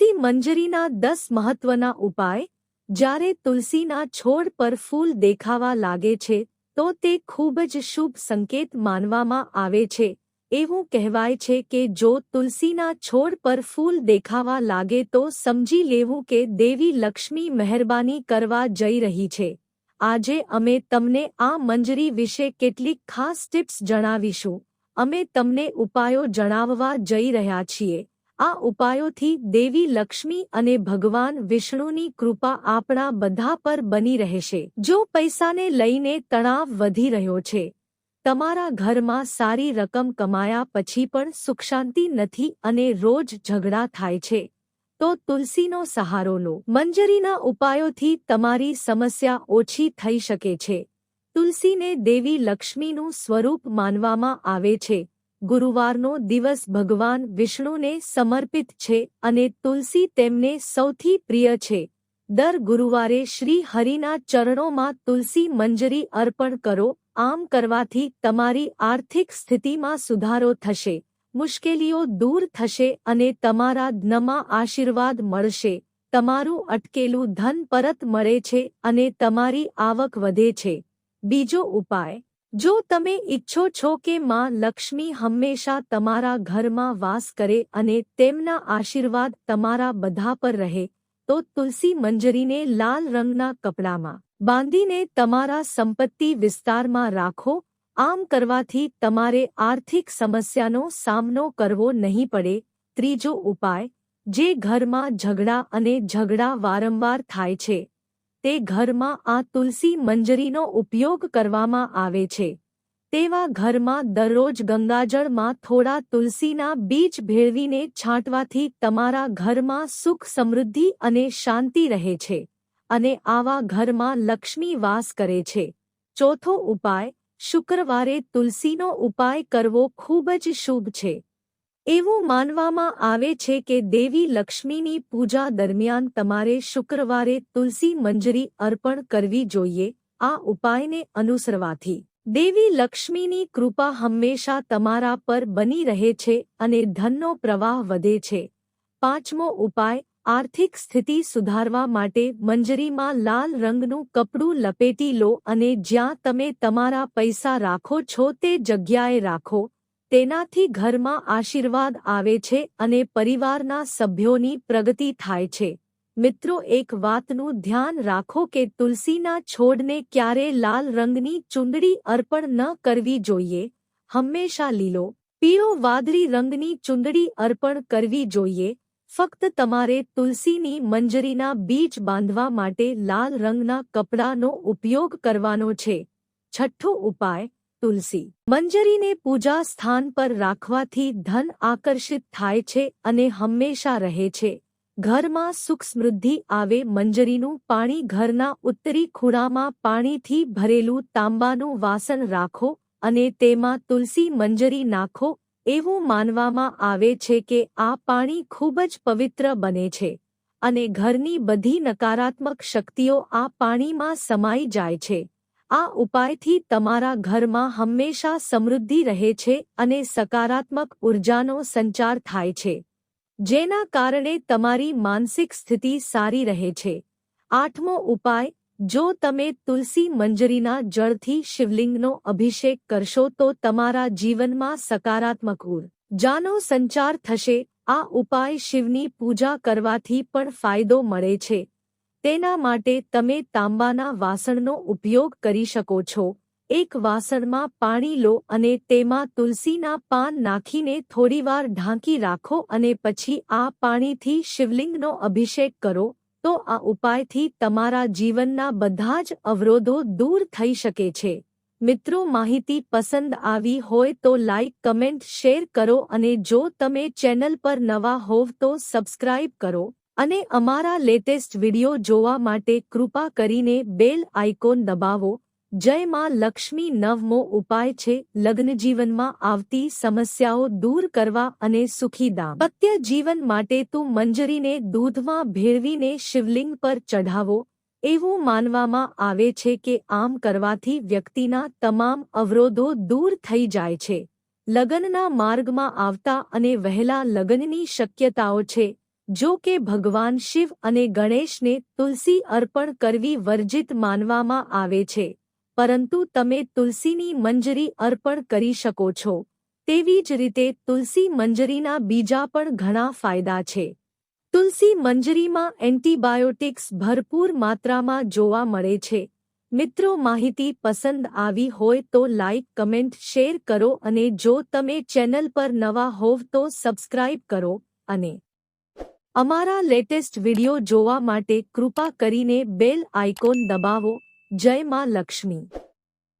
તુલસી મંજરીના દસ મહત્વના ઉપાય. જ્યારે તુલસીના છોડ પર ફૂલ દેખાવા લાગે છે, તો તે ખૂબ જ શુભ સંકેત માનવામાં આવે છે. એવું કહેવાય છે કે જો તુલસીના છોડ પર ફૂલ દેખાવા લાગે તો સમજી લેવું કે દેવી લક્ષ્મી મહેરબાની કરવા જઈ રહી છે. આજે અમે તમને આ મંજરી વિશે કેટલીક ખાસ ટિપ્સ જણાવીશું. અમે તમને ઉપાયો જણાવવા જઈ રહ્યા છીએ. આ ઉપાયોથી દેવી લક્ષ્મી અને ભગવાન વિષ્ણુની કૃપા આપણા બધા પર બની રહેશે. જો પૈસાને લઈને તણાવ વધી રહ્યો છે, તમારા ઘરમાં સારી રકમ કમાયા પછી પણ સુખશાંતિ નથી અને રોજ ઝઘડા થાય છે, તો તુલસીનો સહારો લો. મંજરીના ઉપાયોથી તમારી સમસ્યા ઓછી થઈ શકે છે. તુલસીને દેવી લક્ષ્મીનું સ્વરૂપ માનવામાં આવે છે. ગુરુવારનો દિવસ ભગવાન વિષ્ણુને સમર્પિત છે અને તુલસી તેમને સૌથી પ્રિય છે. દર ગુરુવારે શ્રી હરિના ચરણોમાં તુલસી મંજરી અર્પણ કરો. આમ કરવાથી તમારી આર્થિક સ્થિતિમાં સુધારો થશે. મુશ્કેલીઓ દૂર થશે અને તમારા ધનમાં આશીર્વાદ મળશે. તમારું અટકેલું ધન પરત મળે છે અને તમારી આવક વધે છે. બીજો ઉપાય જો તમે ઈચ્છો છો કે માં લક્ષ્મી હંમેશા તમારા ઘરમાં વાસ કરે અને તેમના આશીર્વાદ તમારા બધા પર રહે, તો તુલસી મંજરીને લાલ રંગના કપડામાં બાંધીને તમારા સંપત્તિ વિસ્તારમાં રાખો. આમ કરવાથી તમારે આર્થિક સમસ્યાનો સામનો કરવો નહીં પડે. ત્રીજો ઉપાય, જે ઘરમાં ઝઘડા અને ઝઘડા વારંવાર થાય છે. તે ઘરમાં આ તુલસી મંજરીનો ઉપયોગ કરવામાં આવે છે. તેવા ઘરમાં દરરોજ ગંગાજળમાં થોડા તુલસીના બીજ ભેળવીને છાંટવાથી તમારા ઘરમાં સુખ સમૃદ્ધિ અને શાંતિ રહે છે અને આવા ઘરમાં લક્ષ્મી વાસ કરે છે. ચોથો ઉપાય, શુક્રવારે તુલસીનો ઉપાય કરવો ખૂબ જ શુભ છે. એવું માનવામાં આવે છે કે દેવી લક્ષ્મીની પૂજા દરમિયાન તમારે શુક્રવારે તુલસી મંજરી અર્પણ કરવી જોઈએ. આ ઉપાયને અનુસરવાથી દેવી લક્ષ્મીની કૃપા હંમેશા તમારા પર બની રહે છે અને ધનનો પ્રવાહ વધે છે. પાંચમો ઉપાય, આર્થિક સ્થિતિ સુધારવા માટે મંજરીમાં લાલ રંગનું કપડું લપેટી લો અને જ્યાં તમે તમારા પૈસા રાખો છો તે જગ્યાએ રાખો. તેનાથી ઘરમાં આશીર્વાદ આવે છે અને પરિવારના સભ્યોની પ્રગતિ થાય છે. મિત્રો, એક વાતનું ધ્યાન રાખો કે તુલસીના છોડને ક્યારે લાલ રંગની ચૂંદડી અર્પણ ન કરવી જોઈએ. હંમેશા લીલો, પીળો વાદળી રંગની ચૂંદડી અર્પણ કરવી જોઈએ. ફક્ત તમારે તુલસીની મંજરીના બીજ બાંધવા માટે લાલ રંગના કપડાનો ઉપયોગ કરવાનો છે. છઠ્ઠો ઉપાય તુલસી. મંજરીને પૂજા સ્થાન પર રાખવાથી ધન આકર્ષિત થાય છે અને હંમેશા રહે છે. ઘરમાં સુખ સમૃદ્ધિ આવે મંજરીનું પાણી ઘરના ઉત્તરી ખૂણામાં પાણીથી ભરેલું તાંબાનું વાસણ રાખો અને તેમાં તુલસી મંજરી નાખો, એવું માનવામાં આવે છે કે આ પાણી ખૂબ જ પવિત્ર બને છે અને ઘરની બધી નકારાત્મક શક્તિઓ આ પાણીમાં સમાઈ જાય છે. આ ઉપાયથી તમારા ઘરમાં હંમેશા સમૃદ્ધિ રહે છે અને સકારાત્મક ઉર્જાનો સંચાર થાય છે. જેના કારણે તમારી માનસિક સ્થિતિ સારી રહે છે. આઠમો ઉપાય, જો તમે તુલસી મંજરીના જળથી શિવલિંગનો અભિષેક કરશો તો તમારા જીવનમાં સકારાત્મક ઉર્જાનો સંચાર થશે. આ ઉપાય શિવની પૂજા કરવાથી પણ ફાયદો મળે છે. તેના માટે તમે તાંબાના વાસણનો ઉપયોગ કરી શકો છો. એક વાસણમાં પાણી લો અને તેમાં તુલસીના પાન નાખીને થોડીવાર ઢાંકી રાખો અને પછી આ પાણીથી શિવલિંગનો અભિષેક કરો, તો આ ઉપાયથી તમારા જીવનના બધા જ અવરોધો દૂર થઈ શકે છે. મિત્રો, માહિતી પસંદ આવી હોય તો લાઇક કમેન્ટ, શેર કરો અને જો તમે ચેનલ પર નવા હોવ તો સબસ્ક્રાઇબ કરો. અને અમારા લેટેસ્ટ વિડિયો જોવા માટે કૃપા કરીને બેલ આઇકોન દબાવો. જય માં લક્ષ્મી નવમો ઉપાય છે, લગ્નજીવનમાં આવતી સમસ્યાઓ દૂર કરવા અને સુખી દાંપત્ય જીવન માટે તું મંજરીને દૂધમાં ભેળવીને શિવલિંગ પર ચઢાવો. એવું માનવામાં આવે છે કે આમ કરવાથી વ્યક્તિના તમામ અવરોધો દૂર થઈ જાય છે. લગ્નના માર્ગમાં આવતા અને વહેલા લગ્નની શક્યતાઓ છે. જો કે ભગવાન શિવ અને ગણેશને તુલસી અર્પણ કરવી વર્જિત માનવામાં આવે છે. પરંતુ તમે તુલસીની મંજરી અર્પણ કરી શકો છો. તેવી જ રીતે તુલસી મંજરીના બીજા પણ ઘણા ફાયદા છે. તુલસી મંજરીમાં એન્ટીબાયોટિક્સ ભરપૂર માત્રામાં જોવા મળે છે. મિત્રો માહિતી પસંદ આવી હોય તો લાઇક કમેન્ટ, શેર કરો અને જો તમે ચેનલ પર નવા હોવ તો સબસ્ક્રાઇબ કરો અને અમારા લેટેસ્ટ વિડિયો જોવા માટે કૃપા કરીને બેલ આઇકોન દબાવો. જય માં લક્ષ્મી.